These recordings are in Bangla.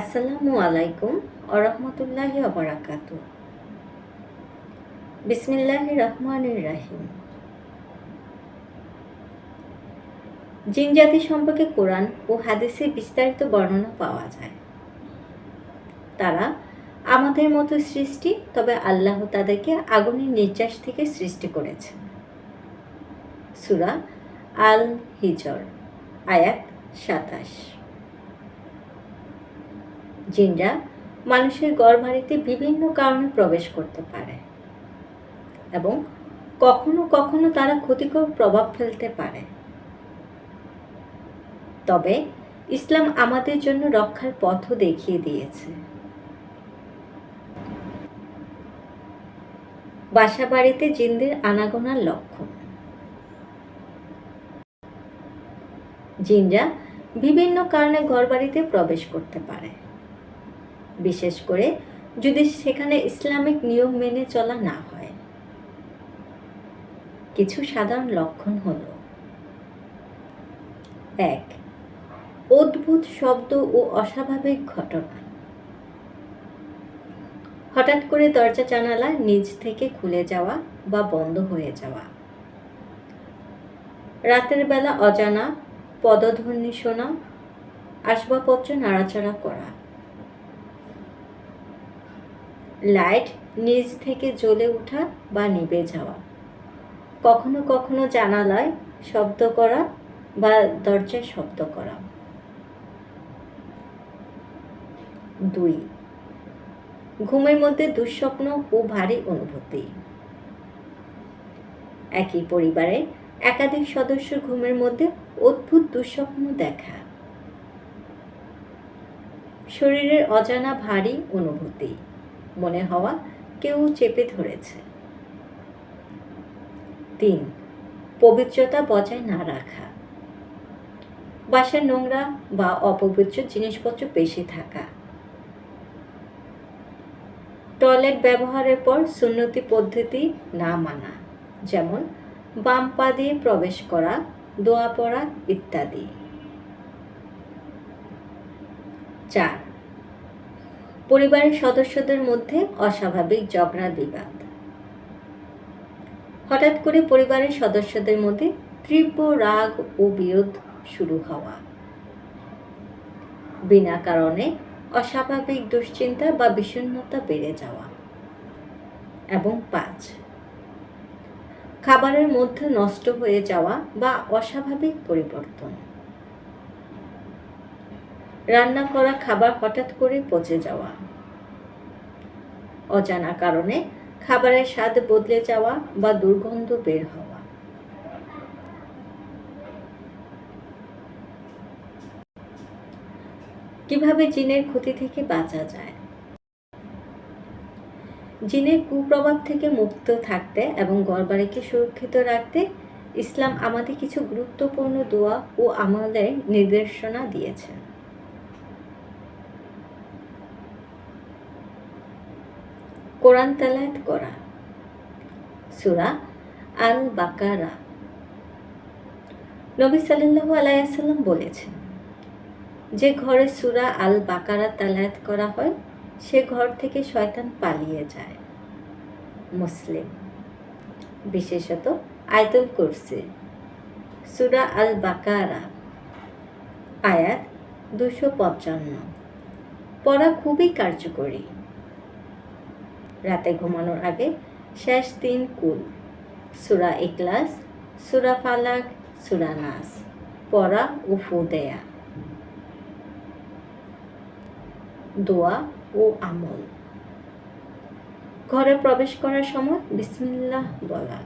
আসসালামু আলাইকুম আরহামতুল্লাহি অবরাকাত বিসমিল্লাহ রহমানির রাহিম। জিন জাতি সম্পর্কে কোরআন ও হাদিসে বিস্তারিত বর্ণনা পাওয়া যায়। তারা আমাদের মতো সৃষ্টি, তবে আল্লাহ তাদেরকে আগুনের নির্যাস থেকে সৃষ্টি করেছেন। সুরা আল হিজর আয়াত সাতাশ। জিনরা মানুষের গর্ভারিতে বিভিন্ন কারণে প্রবেশ করতে পারে এবং কখনো কখনো তারা ক্ষতিকর প্রভাব ফেলতে পারে। তবে ইসলাম আমাদের জন্য রক্ষার পথও দেখিয়ে দিয়েছে। বাসা বাড়িতে জিনদের আনাগোনার লক্ষণ। জিনরা বিভিন্ন কারণে ঘরবাড়িতে প্রবেশ করতে পারে। বিশেষ করে যদি সেখানে ইসলামিক নিয়ম মেনে চলা না হয়। কিছু সাধারণ লক্ষণ হল এক, অদ্ভুত শব্দ ও অস্বাভাবিক ঘটনা। হঠাৎ করে দরজা জানালা নিজ থেকে খুলে যাওয়া বা বন্ধ হয়ে যাওয়া। রাতের বেলা অজানা, পদধ্বনি শোনা, আসবাবপত্র নাড়াচাড়া করা। লাইট নিজ থেকে জ্বলে ওঠা বা নিভে যাওয়া। কখনো কখনো জানালায় শব্দ করা বা দরজায় শব্দ করা। দুই, ঘুমের মধ্যে দুঃস্বপ্ন ও ভারী অনুভূতি। একই পরিবারে একাধিক সদস্য ঘুমের মধ্যে অদ্ভুত দুঃস্বপ্ন দেখা। শরীরের অজানা ভারী অনুভূতি। মনে হওয়া কেউ চেপে ধরেছে। তিন, পবিত্রতা বজায় না রাখা। বাসার নোংরা বা অপবিত্র জিনিসপত্র বেশি থাকা। টয়লেট ব্যবহারের পর সুন্নতি পদ্ধতি না মানা, যেমন বাম পা দিয়ে প্রবেশ করা, দোয়া পড়া ইত্যাদি। চার পরিবারের সদস্যদের মধ্যে অস্বাভাবিক ঝগড়া, বিবাদ। হঠাৎ করে পরিবারের সদস্যদের মধ্যে তীব্র রাগ ও বিরোধ শুরু হওয়া। বিনা কারণে অস্বাভাবিক দুশ্চিন্তা বা বিষণ্ণতা বেড়ে যাওয়া এবং পাঁচ খাবারের মধ্যে নষ্ট হয়ে যাওয়া বা অস্বাভাবিক পরিবর্তন। রান্না করা খাবার হঠাৎ করে পচে যাওয়া। অজানা কারণে খাবারের স্বাদ বদলে যাওয়া বা দুর্গন্ধ বের হওয়া। কীভাবে জিনের ক্ষতি থেকে বাঁচা যায়? জিনের কুপ্রভাব থেকে মুক্ত থাকতে এবং গড়বাড়িকে সুরক্ষিত রাখতে ইসলাম আমাদের কিছু গুরুত্বপূর্ণ দোয়া ও আমলের নির্দেশনা দিয়েছেন। কোরআন তালায়াত করা। সুরা আল বাকারা নবী সাল্লাল্লাহু আলাইসাল্লাম বলেছেন, যে ঘরে সুরা আল বাকারা তালায়াত করা হয়, সে ঘর থেকে শয়তান পালিয়ে যায়। মুসলিম, বিশেষত আয়তুল কুরসি। সুরা আল বাকারা আয়াত দুশো পঞ্চান্ন। পড়া খুবই কার্যকরী। রাতে ঘুমানোর আগে শেষ তিন কুল, সুরা ইকলাস সুরা ফালাক, সুরা নাস, পড়া ও ফু দেয়া। দোয়া ও আমল। ঘরে প্রবেশ করার সময় বিসমিল্লাহ বলা।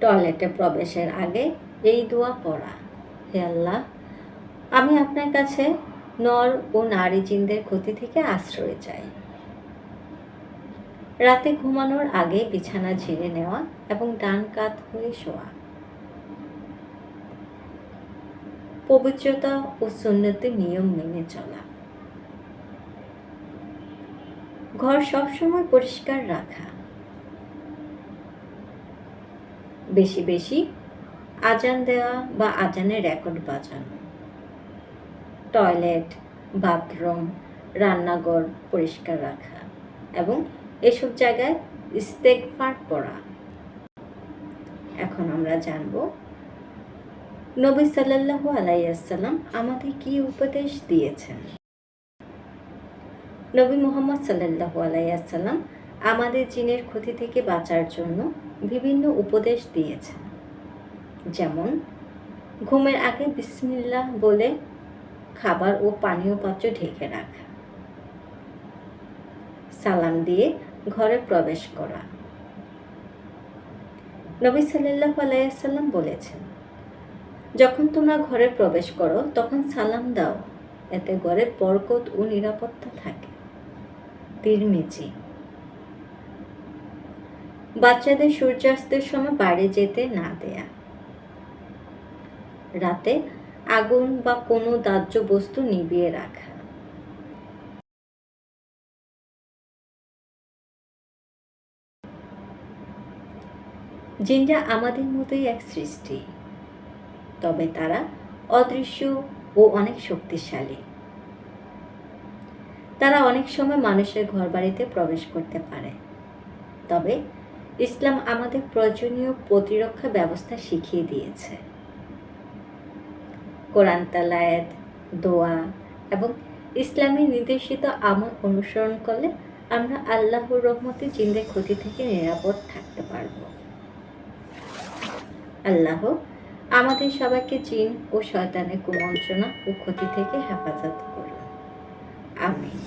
টয়লেটে প্রবেশের আগে এই দোয়া পড়া, হে আল্লাহ, আমি আপনার কাছে নর ও নারী জিনদের ক্ষতি থেকে আশ্রয় চাই। রাতে ঘুমানোর আগে বিছানা ঝেড়ে নেওয়া এবং ডান কাত হয়ে শোয়া। পবিত্রতা ও সুন্নতের নিয়ম মেনে চলা। ঘর সবসময় পরিষ্কার রাখা। বেশি বেশি আজান দেওয়া বা আজানের রেকর্ড বাজানো। টয়লেট, বাথরুম, রান্নাঘর পরিষ্কার রাখা এবং এসব জায়গায় ইস্তেকফার পড়া। এখন আমরা জানব, নবী সাল্লাল্লাহু আলাইসাল্লাম আমাদের কি উপদেশ দিয়েছেন? নবী মোহাম্মদ সাল্লাল্লাহু আলাইসাল্লাম আমাদের জিনের ক্ষতি থেকে বাঁচার জন্য বিভিন্ন উপদেশ দিয়েছেন। যেমন, ঘুমের আগে বিসমিল্লাহ বলে খাবার ও পানীয় পাত্র ঢেকে রাখা। সালাম দিয়ে ঘরে প্রবেশ করা। নবী সাল্লাহ আলাইসাল্লাম বলেছেন, যখন তোমরা ঘরে প্রবেশ করো, তখন সালাম দাও। এতে ঘরে বরকত ও নিরাপত্তা থাকে। তিরমিজি। বাচ্চাদের সূর্যাস্তের সময় বাইরে যেতে না দেয়া। রাতে আগুন বা কোনো দাহ্য বস্তু নিভিয়ে রাখা। জিনরা আমাদের মতোই এক সৃষ্টি। তবে তারা অদৃশ্য ও অনেক শক্তিশালী। তারা অনেক সময় মানুষের ঘর বাড়িতে প্রবেশ করতে পারে। তবে ইসলাম আমাদের প্রয়োজনীয় প্রতিরক্ষা ব্যবস্থা শিখিয়ে দিয়েছে। কোরআন তালায়াত, দোয়া এবং ইসলামী নির্দেশিত আমল অনুসরণ করলে আমরা আল্লাহর রহমতে জিন্দের ক্ষতি থেকে নিরাপদ থাকতে পারব। আল্লাহ আমাদের সবাইকে জিন ও শয়তানের কুমন্ত্রণা ও ক্ষতি থেকে হেফাজত করুন। আমিন।